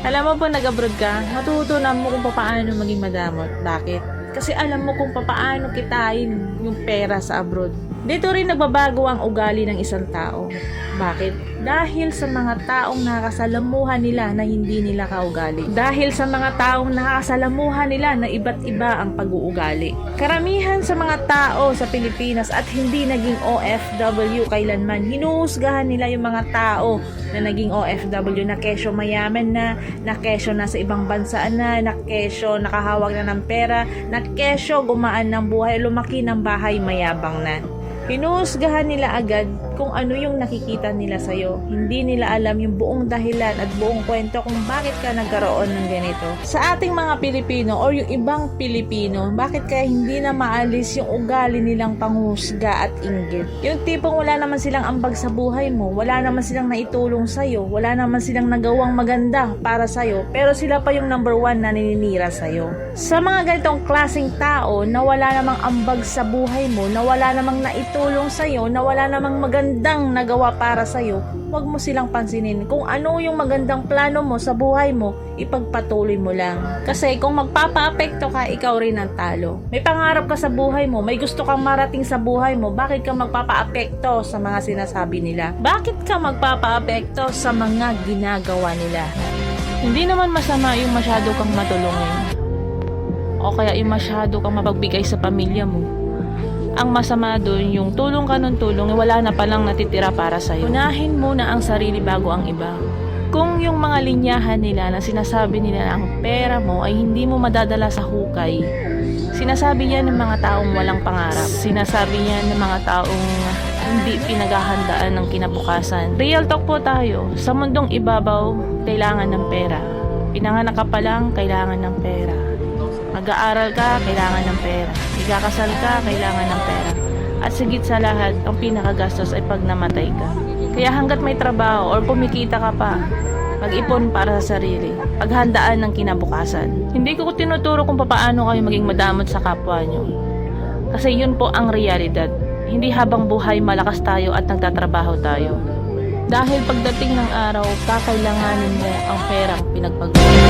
Alam mo po nag-abroad ka, matutunan mo kung paano maging madamot. Bakit? Kasi alam mo kung paano kitain yung pera sa abroad. Dito rin nagbabago ang ugali ng isang tao. Bakit? Dahil sa mga taong nakakasalamuhan nila na hindi nila kaugali. Dahil sa mga taong nakakasalamuhan nila na iba't iba ang pag-uugali. Karamihan sa mga tao sa Pilipinas at hindi naging OFW kailanman, hinuhusgahan nila yung mga tao na naging OFW na kesyo mayaman na, na kesyo nasa ibang bansa na, na kesyo nakahawak na ng pera, na kesyo gumaan ng buhay, lumaki ng bahay mayabang na. Hinuhusgahan nila agad kung ano yung nakikita nila sa'yo. Hindi nila alam yung buong dahilan at buong kwento kung bakit ka nagkaroon ng ganito. Sa ating mga Pilipino or yung ibang Pilipino, bakit kaya hindi na maalis yung ugali nilang panghusga at inggit? Yung tipong wala naman silang ambag sa buhay mo, wala naman silang naitulong sa'yo, wala naman silang nagawang maganda para sa'yo, pero sila pa yung number one na nininira sa'yo. Sa mga ganitong klaseng tao na wala namang ambag sa buhay mo, na wala namang naitulong sa'yo, na wala namang magandang nagawa para sa'yo, huwag mo silang pansinin. Kung ano yung magandang plano mo sa buhay mo, ipagpatuloy mo lang. Kasi kung magpapa-apekto ka, ikaw rin ang talo. May pangarap ka sa buhay mo, may gusto kang marating sa buhay mo, bakit ka magpapa-apekto sa mga sinasabi nila? Bakit ka magpapa-apekto sa mga ginagawa nila? Hindi naman masama yung masyado kang matulungin o kaya yung masyado kang mapagbigay sa pamilya mo. Ang masama doon, yung tulong ka ng tulong, wala na palang natitira para sa'yo. Unahin muna ang sarili bago ang iba. Kung yung mga linyahan nila na sinasabi nila na ang pera mo ay hindi mo madadala sa hukay, sinasabi yan ng mga taong walang pangarap. Sinasabi yan ng mga taong hindi pinaghahandaan ng kinabukasan. Real talk po tayo. Sa mundong ibabaw, kailangan ng pera. Pinanganak ka pa lang, kailangan ng pera. Mag-aaral ka, kailangan ng pera. Ikakasal ka, kailangan ng pera. At sigit sa lahat, ang pinakagastos ay pag namatay ka. Kaya hanggat may trabaho or pumikita ka pa, mag-ipon para sa sarili. Paghandaan ng kinabukasan. Hindi ko tinuturo kung paano kayo maging madamot sa kapwa nyo. Kasi yun po ang realidad. Hindi habang buhay malakas tayo at nagtatrabaho tayo. Dahil pagdating ng araw, kakailanganin mo ang perang pinagpag